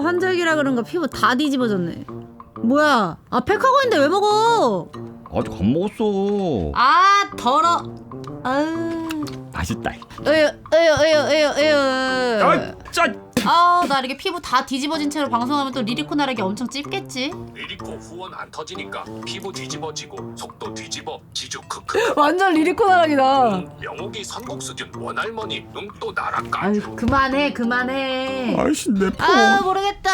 환절기라 그런가 피부 다 뒤집어졌네. 뭐야? 아 팩하고 있는데 왜 먹어? 아직 안 먹었어. 아 더러. 아유. 맛있다. 으유 으유 으유 으유 으유. 아, 짜. 아우 나 이렇게 피부 다 뒤집어진 채로 방송하면 또 리리코 나락이 엄청 찝겠지. 리리코 후원 안 터지니까 피부 뒤집어지고 속도 뒤집어 지주 크크 완전 리리코 나락이다. 음, 명옥이 선곡 수준 원할머니 응또 나락가 아유 그만해 그만해. 아이씨 내 폰. 아 모르겠다.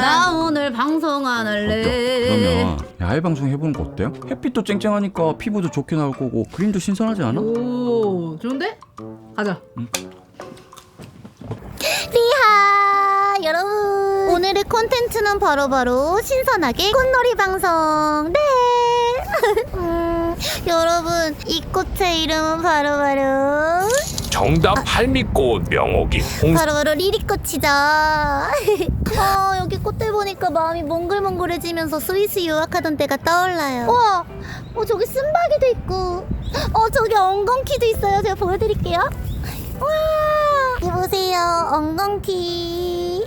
나 오늘 방송 안 할래. 그러면 야외 방송 해보는 거 어때요? 햇빛도 쨍쨍하니까 피부도 좋게 나올 거고 그림도 신선하지 않아? 오 좋은데? 가자. 리하 여러분. 오늘의 콘텐츠는 바로 바로 신선하게 꽃놀이 방송. 네. 음, 여러분 이 꽃의 이름은 바로바로 정답 할미꽃 명옥이 홍 바로바로 리리꽃이죠. 어 여기 꽃들 보니까 마음이 몽글몽글해지면서 스위스 유학하던 때가 떠올라요. 와. 어, 저기 쓴바기도 있고. 어 저기 엉겅퀴도 있어요. 제가 보여드릴게요. 와 여기 보세요 엉겅퀴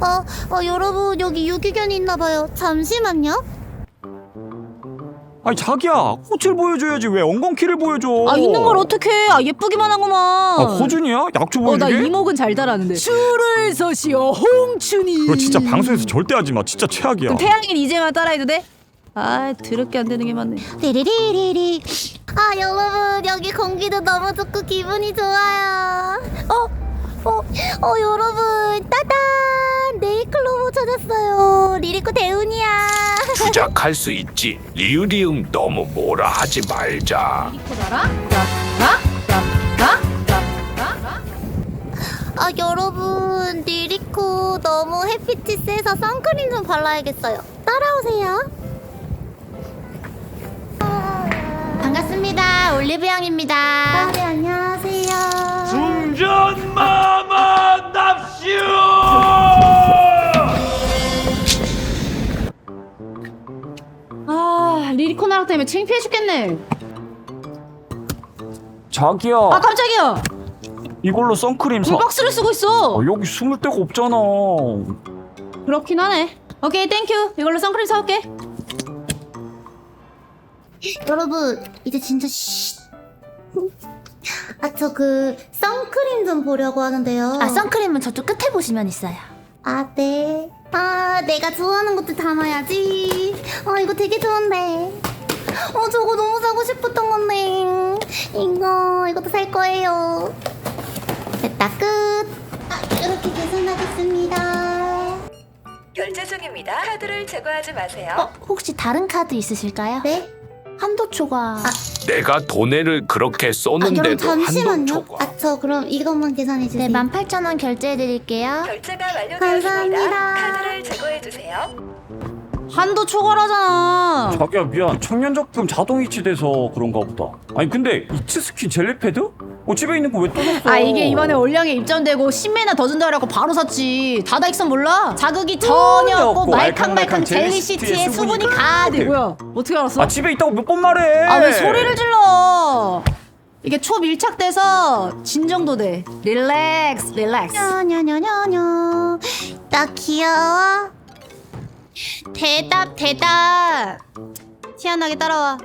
어, 어 여러분 여기 유기견이 있나봐요 잠시만요 아니 자기야 꽃을 보여줘야지 왜 엉겅퀴를 보여줘? 아 있는 걸 어떻게? 아 예쁘기만 하구만. 아 호준이야? 약초 보여주게? 어나 이목은 잘 따라하는데. 줄을 서시오 홍춘이. 그거 진짜 방송에서 절대 하지 마. 진짜 최악이야. 그럼 태양인 이제만 따라해도 돼? 아 더럽게 안 되는 게 많네. 리리리리리 아 여러분 여기 공기도 너무 좋고 기분이 좋아요. 어? 어? 어 여러분 따단! 네이클로버 찾았어요. 리리코 대운이야. 주작할 수 있지. 리으리음 너무 뭐라 하지 말자. 아 여러분 리리코 너무 햇빛이 세서 선크림 좀 발라야겠어요. 따라오세요 반갑습니다 올리브영입니다 네 안녕하세요 중전 마마 납시오 아 리리코 나락 때문에 창피해 죽겠네. 자기야 아 깜짝이야. 이걸로 선크림 사. 물박스를 쓰고 있어. 아, 여기 숨을 데가 없잖아. 그렇긴 하네. 오케이 땡큐. 이걸로 선크림 사올게. 여러분 이제 진짜 쉿. 아저 그 선크림 좀 보려고 하는데요. 아 선크림은 저쪽 끝에 보시면 있어요. 아 네. 아 내가 좋아하는 것도 담아야지. 아 이거 되게 좋은데. 어 저거 너무 사고 싶었던 건데. 이거 이것도 살 거예요. 됐다 끝. 아 이렇게 계산하겠습니다. 결제 중입니다. 카드를 제거하지 마세요. 어 혹시 다른 카드 있으실까요? 네. 한도 초과. 내가 돈을 그렇게 아 여러분 쏘는데도 잠시만요. 한도초과 아 저 그럼 이것만 계산해 주세요. 네 18,000원 결제해 드릴게요. 결제가 완료되었습니다. 감사합니다. 카드를 제거해 주세요. 한도 초과라잖아. 자기야 미안. 청년적금 자동 이체돼서 그런가 보다. 아니 근데 이츠스키 젤리패드? 어 집에 있는 거 왜또 줬어? 아 이게 이번에 올량에 입점되고 10매나 더 준다 그래갖고 바로 샀지 다다익선 몰라? 자극이 전혀 없고 없고 말캉말캉 젤리시티에 수분이 수분이 가득 뭐야 어떻게 알았어? 아 집에 있다고 몇 번 말해. 아 왜 소리를 질러 이게 초밀착돼서 진정도 돼 릴렉스 릴렉스 냐냐냐냐냐. 나 귀여워. 대답 대답 희한하게 따라와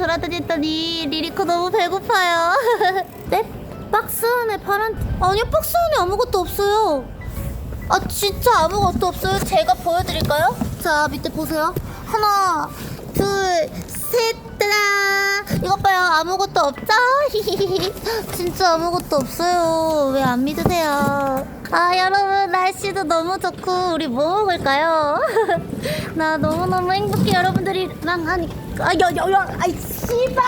돌아다녔더니 리리코 너무 배고파요. 네? 박스 안에 파란 아니요 박스 안에 아무것도 없어요. 아 진짜 아무것도 없어요. 제가 보여드릴까요? 자 밑에 보세요. 하나 둘 셋 따라 이것 봐요 아무것도 없죠? 진짜 아무것도 없어요. 왜 안 믿으세요? 아 여러분 날씨도 너무 좋고 우리 뭐 먹을까요? 나 너무너무 행복해 여러분들이랑 하니까 아여여여 아이 씨발